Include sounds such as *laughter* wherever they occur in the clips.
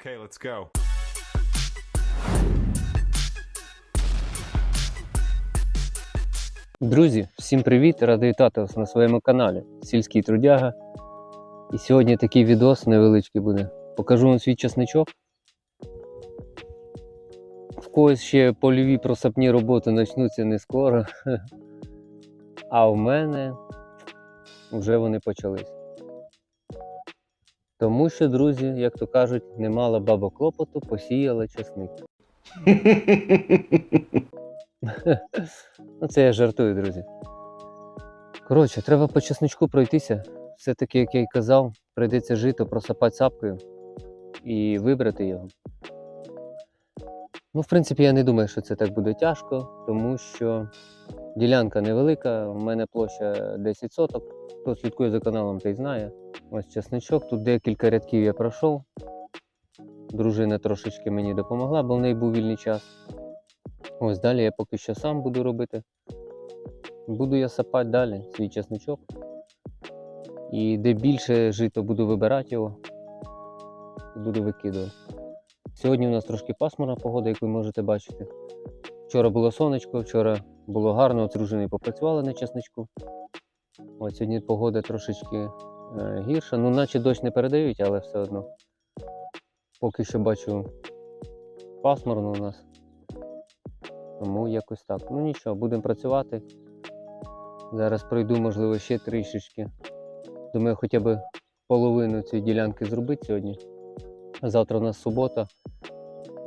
Okay, let's go. Друзі, всім привіт! Радий вітати вас на своєму каналі Сільський Трудяга. І сьогодні такий відос невеличкий буде. Покажу вам свій часничок. В когось ще польові просапні роботи почнуться не скоро. *laughs* А в мене вже вони почались. Тому що, друзі, як то кажуть, немало баба клопоту, посіяла часник. *laughs* Ну, це я жартую, друзі. Коротше, треба по чесничку пройтися. Все-таки, як я й казав, прийдеться жито просапати сапкою і вибрати його. Ну, в принципі, я не думаю, що це так буде тяжко, тому що ділянка невелика, у мене площа 10 соток. Хто слідкує за каналом, той знає. Ось чесничок. Тут декілька рядків я пройшов. Дружина трошечки мені допомогла, бо в неї був вільний час. Ось далі я поки що сам буду робити. Буду я сапати далі свій чесничок. І де більше жито буду вибирати його і буду викидувати. Сьогодні у нас трошки пасмурна погода, як ви можете бачити. Вчора було сонечко, вчора було гарно, от з дружиною попрацювали на чесничку. От сьогодні погода трошечки гірша. Ну, наче дощ не передають, але все одно. Поки що бачу пасмурно у нас. Тому якось так. Ну нічого, будемо працювати. Зараз пройду, можливо, ще трішечки. Думаю, хоча б половину цієї ділянки зробити сьогодні. Завтра у нас субота.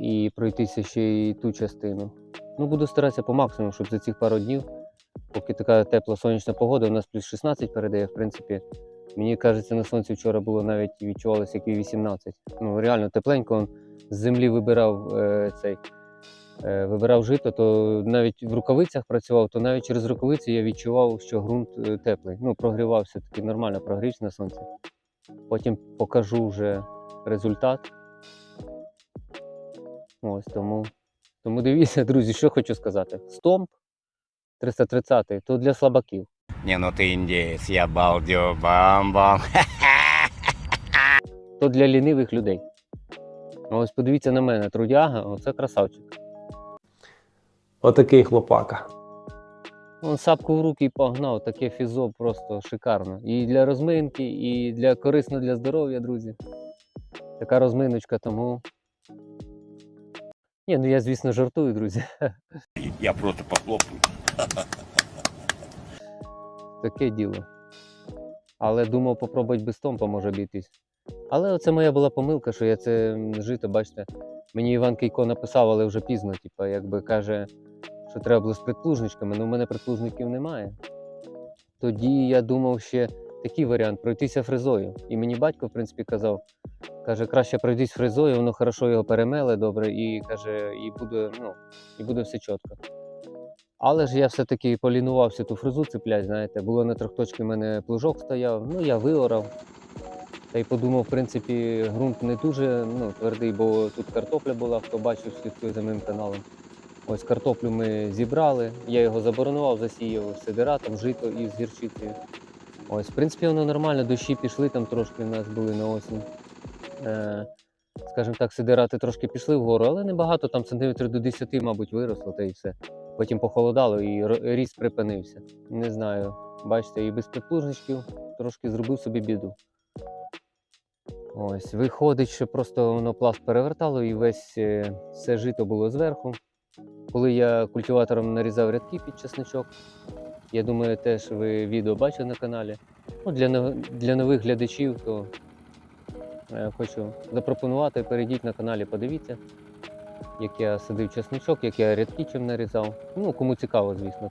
І пройтися ще й ту частину. Ну, буду старатися по максимуму, щоб за цих пару днів, поки така тепла сонячна погода, у нас плюс 16 передає, в принципі. Мені кажеться, на сонці вчора було навіть відчувалося, як і 18. Ну, реально тепленько. Он з землі вибирав е, цей е, вибирав жито, то навіть в рукавицях працював, то навіть через рукавиці я відчував, що ґрунт е, теплий. Ну, прогрівався таки нормально, прогрівся на сонці. Потім покажу вже результат. Ось тому. Тому дивіться, друзі, що хочу сказати. Стомп 330 то для слабаків. Не, ну ты индеец, я балдю, бам-бам. *laughs* То для лінивих людей. Ось подивіться на мене, трудяга, оце красавчик. Отакий хлопака. Он сапку в руки і погнав, таке фізо просто шикарно. І для розминки, і для корисно для здоров'я, друзі. Така розминочка, тому. Ні, ну я, звісно, жартую, друзі. *laughs* Я просто похлопаю. *laughs* Таке діло. Але думав, попробувати без томпа може обійтись. Але оце моя була помилка, що я це жито, бачите, мені Іван Кейко написав, але вже пізно, типу, якби каже, що треба було з предплужничками, але в мене предплужників немає. Тоді я думав ще такий варіант пройтися фрезою. І мені батько, в принципі, казав, каже, краще пройдись фрезою, воно хорошо його перемеле добре, і каже, і буде, ну, і буде все чітко. Але ж я все-таки полінувався ту фрезу цеплять, знаєте, було на трьохточці в мене плужок стояв, ну я виорав. Та й подумав, в принципі, ґрунт не дуже ну, твердий, бо тут картопля була, хто бачив, слідкує за моїм каналом. Ось картоплю ми зібрали, я його заборонував, засіяв сидератом, жито із гірчицею. Ось, в принципі, воно нормально, дощі пішли, там трошки в нас були на осінь. Е, скажімо так, сидерати трошки пішли вгору, але небагато, там сантиметрів до 10, мабуть, виросло, та і все. Потім похолодало і ріст припинився. Не знаю. Бачите, і без підплужничків трошки зробив собі біду. Ось, виходить, що просто воно пласт перевертало і весь е, все жито було зверху. Коли я культиватором нарізав рядки під чесничок, я думаю, теж ви відео бачили на каналі. Ну, для, для нових глядачів, то е, хочу запропонувати, перейдіть на каналі, подивіться, як я садив чесничок, як я рядки чим нарізав. Ну, кому цікаво, звісно.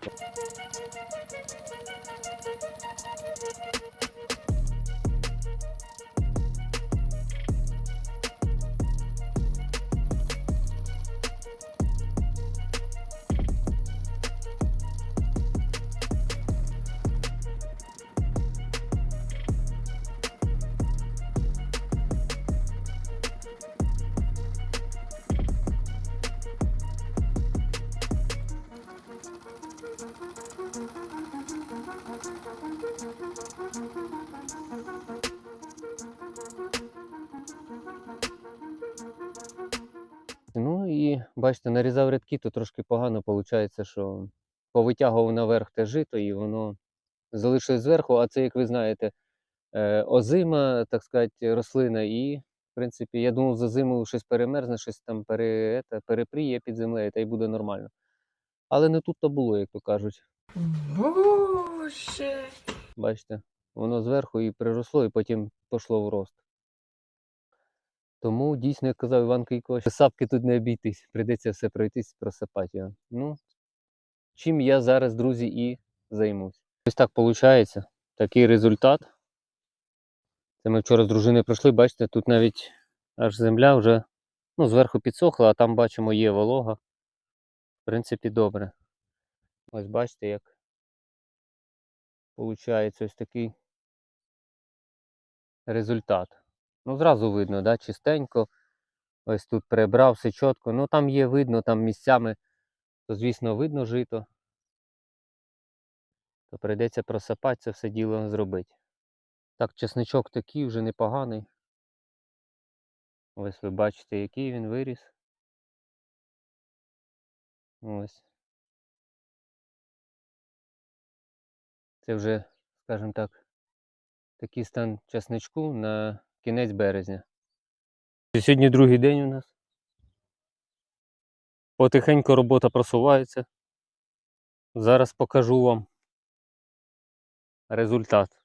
Бачите, нарізав рядки, то трошки погано виходить, що повитягував наверх те жито і воно залишилось зверху, а це, як ви знаєте, е, озима, так сказати, рослина. І, в принципі, я думав, за зиму щось перемерзне, щось там пере, ете, перепріє під землею, та й буде нормально. Але не тут то було, як то кажуть. Боже. Бачите, воно зверху і приросло, і потім пішло в рост. Тому дійсно, як казав Іван Кийко, що сапки тут не обійтись, прийдеться все пройтись, просипати його. Ну, чим я зараз, друзі, і займусь. Ось так виходить, такий результат. Це ми вчора з дружиною пройшли, бачите, тут навіть аж земля вже ну, зверху підсохла, а там бачимо є волога. В принципі, добре. Ось бачите, як виходить ось такий результат. Ну, зразу видно, да, чистенько. Ось тут прибрав все чітко. Ну там є видно, там місцями, то звісно видно жито. То прийдеться просипати це все діло зробити. Так, чесничок такий вже непоганий. Ось ви бачите, який він виріс. Ось. Це вже, скажімо так, такий стан часничку на кінець березня. Сьогодні другий день у нас. Потихеньку робота просувається. Зараз покажу вам результат.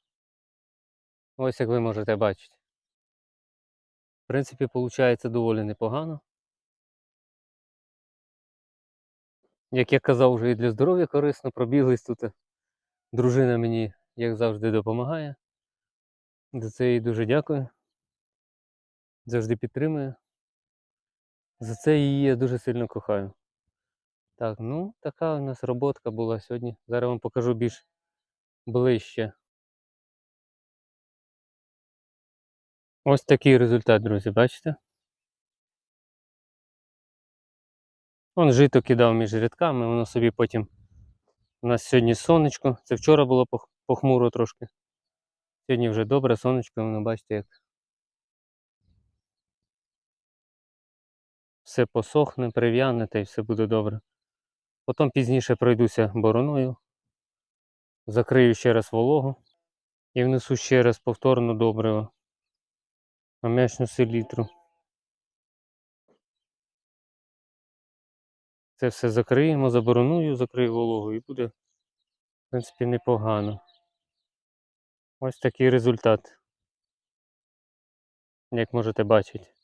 Ось як ви можете бачити. В принципі, виходить доволі непогано. Як я казав, вже і для здоров'я корисно, пробіглись тут. Дружина мені, як завжди, допомагає. За це їй дуже дякую. Завжди підтримує. За це її я дуже сильно кохаю. Так, ну, така у нас роботка була сьогодні. Зараз вам покажу більш ближче. Ось такий результат, друзі, бачите? Он жито кидав між рядками, воно собі потім. У нас сьогодні сонечко. Це вчора було похмуро трошки. Сьогодні вже добре сонечко, воно бачите, як все посохне, прив'яне та й все буде добре. Потім пізніше пройдуся бороною, закрию ще раз вологу і внесу ще раз повторно добриво. Ам'ячну селітру. Це все закриємо, забороную, закрию вологу і буде, в принципі, непогано. Ось такий результат. Як можете бачити.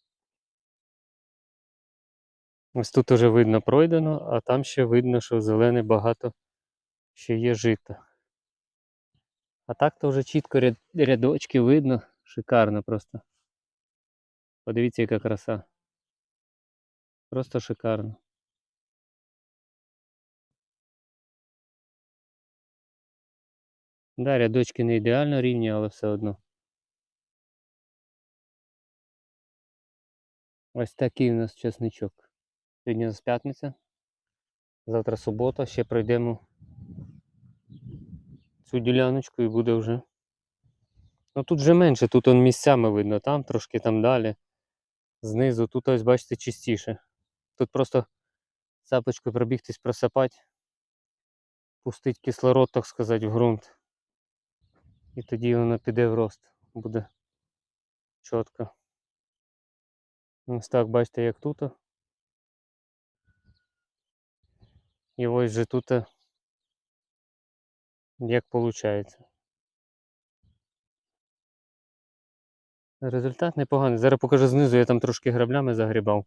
Ось тут уже видно пройдено, а там ще видно, що зелене багато ще є жита. А так то вже чітко ряд, рядочки видно. Шикарно просто. Подивіться, яка краса. Просто шикарно. Да, рядочки не ідеально рівні, але все одно. Ось такий у нас чесничок. Сьогодні у нас п'ятниця. Завтра субота, ще пройдемо цю діляночку і буде вже. Ну тут вже менше, тут он місцями видно, там трошки там далі. Знизу, тут ось бачите чистіше. Тут просто сапочкою пробігтись, просапати, пустить кислород, так сказати, в ґрунт. І тоді воно піде в рост. Буде чітко. Ось так, бачите, як тут. І ось же тут як виходить. Результат непоганий. Зараз покажу знизу, я там трошки граблями загрібав.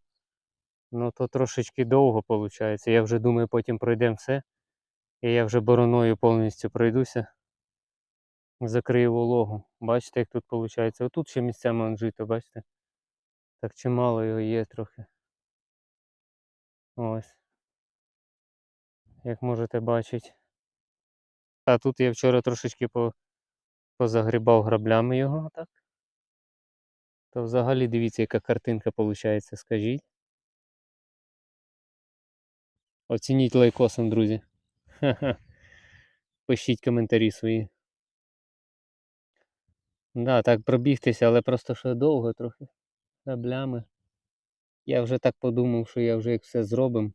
Ну то трошечки довго виходить. Я вже думаю, потім пройдемо все. І я вже бороною повністю пройдуся. Закрию вологу. Бачите, як тут виходить. Отут ще місцями он жито, бачите? Так чимало його є трохи. Ось. Як можете бачити. А тут я вчора трошечки по... позагрібав граблями його, так? То взагалі дивіться, яка картинка виходить, скажіть. Оцініть лайкосом, друзі. Ха-ха. Пишіть коментарі свої. Да, так пробігтися, але просто що довго трохи. Граблями. Я вже так подумав, що я вже як все зробим.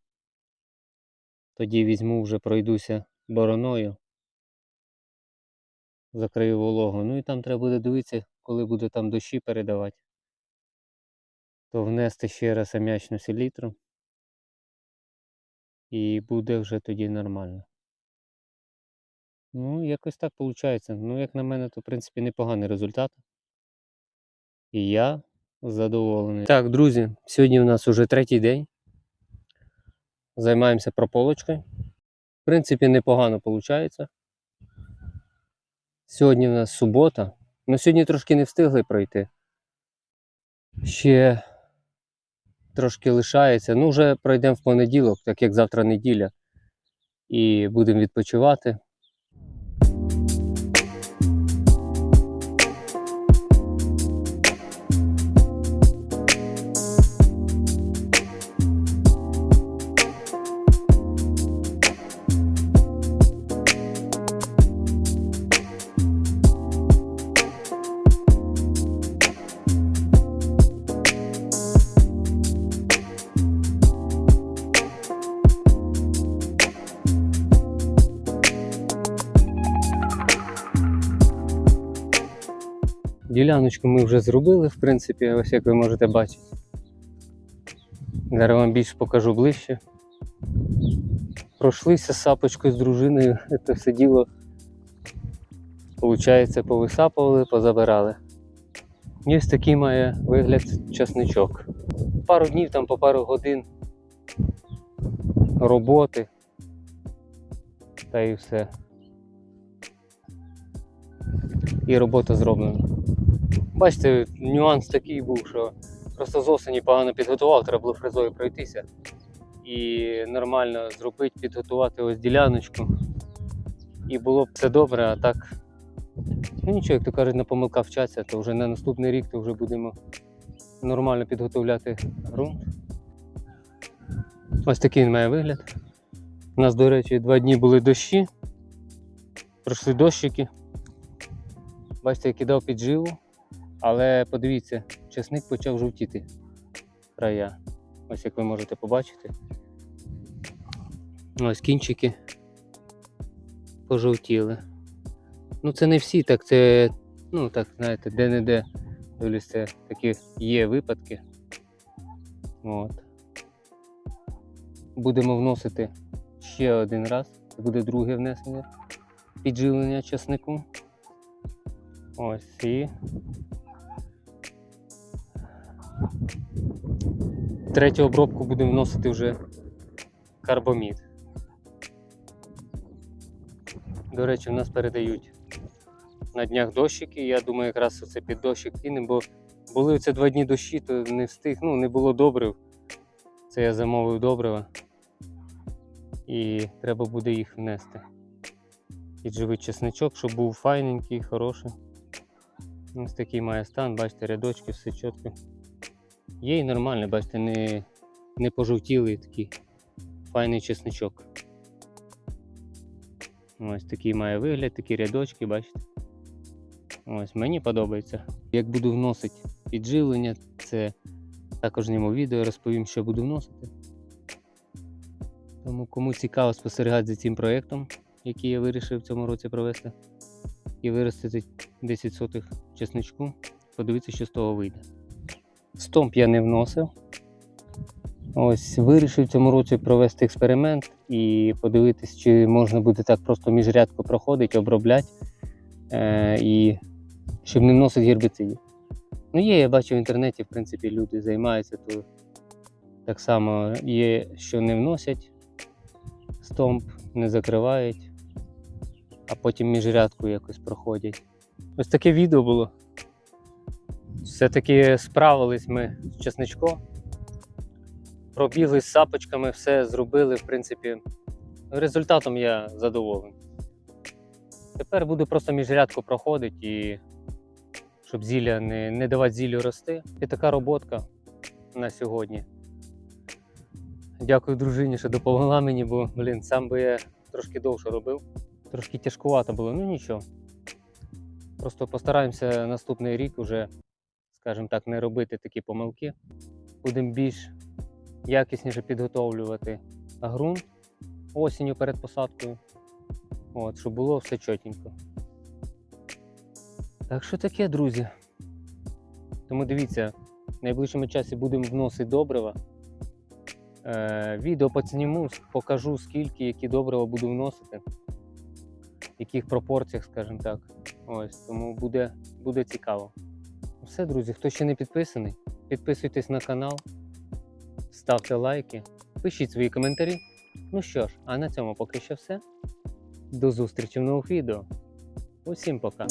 Тоді візьму, вже пройдуся бороною. Закрию вологу. Ну і там треба буде дивитися, коли буде там дощі передавати. То внести ще раз ам'ячну селітру. І буде вже тоді нормально. Ну, якось так виходить. Ну, як на мене, то в принципі непоганий результат. І я задоволений. Так, друзі, сьогодні у нас уже третій день. Займаємося прополочкою. В принципі, непогано виходить. Сьогодні в нас субота. Ну, сьогодні трошки не встигли пройти. Ще трошки лишається. Ну, вже пройдемо в понеділок, так як завтра неділя. І будемо відпочивати. Діляночку ми вже зробили, в принципі, ось як ви можете бачити. Зараз вам більше покажу ближче. Пройшлися сапочкою з дружиною, це все діло, виходить, повисапували, позабирали. І ось такий має вигляд часничок. Пару днів, там по пару годин роботи. Та і все. І робота зроблена. Бачите, нюанс такий був, що просто з осені погано підготував, треба було фрезою пройтися і нормально зробити, підготувати ось діляночку. І було б все добре, а так. Ну нічого, як то кажуть, на помилках вчаться, то вже на наступний рік то вже будемо нормально підготовляти ґрунт. Ось такий він має вигляд. У нас, до речі, два дні були дощі. Пройшли дощики. Бачите, я кидав під жилу. Але подивіться, часник почав жовтіти края. Ось як ви можете побачити. Ось кінчики пожовтіли. Ну це не всі, так це, ну так, знаєте, де-не-де дивлюсь, це такі є випадки. От. Будемо вносити ще один раз. Це буде друге внесення підживлення часнику. Ось і третю обробку будемо вносити вже карбомід. До речі, в нас передають на днях дощики. Я думаю, якраз оце під дощик кинемо, бо були це два дні дощі, то не встиг, ну не було добрив. Це я замовив добрива. І треба буде їх внести. Підживий чесничок, щоб був файненький, хороший. Ось такий має стан, бачите, рядочки, все чітко. Є і нормально, бачите, не, не пожовтілий такий файний чесничок. Ось такий має вигляд, такі рядочки, бачите. Ось мені подобається. Як буду вносити підживлення, це також зніму відео, розповім, що буду вносити. Тому кому цікаво спостерігати за цим проєктом, який я вирішив в цьому році провести, і виростити 10 сотих чесничку, подивіться, що з того вийде. Стомп я не вносив. Ось вирішив цьому році провести експеримент і подивитись, чи можна буде так просто міжрядко проходити, обробляти, е- і щоб не вносити гербіцидів. Ну, є, я бачу в інтернеті, в принципі, люди займаються, то так само є, що не вносять стомп, не закривають, а потім міжрядку якось проходять. Ось таке відео було. Все-таки справились ми з чесничком. Пробігли з сапочками, все зробили, в принципі. Результатом я задоволений. Тепер буду просто міжрядку проходити і щоб зілля не, не давати зіллю рости. І така роботка на сьогодні. Дякую дружині, що допомогла мені, бо блін, сам би я трошки довше робив. Трошки тяжкувато було, ну нічого. Просто постараємося наступний рік уже, скажімо так, не робити такі помилки. Будемо більш якісніше підготовлювати ґрунт осінню перед посадкою. От, щоб було все чотенько. Так що таке, друзі. Тому дивіться, в найближчому часі будемо вносити добрива. Е, відео поцініму, покажу, скільки, які добрива буду вносити, в яких пропорціях, скажімо так. Ось, тому буде, буде цікаво. Все, друзі, хто ще не підписаний, підписуйтесь на канал, ставте лайки, пишіть свої коментарі. Ну що ж, а на цьому поки що все. До зустрічі в нових відео. Усім пока.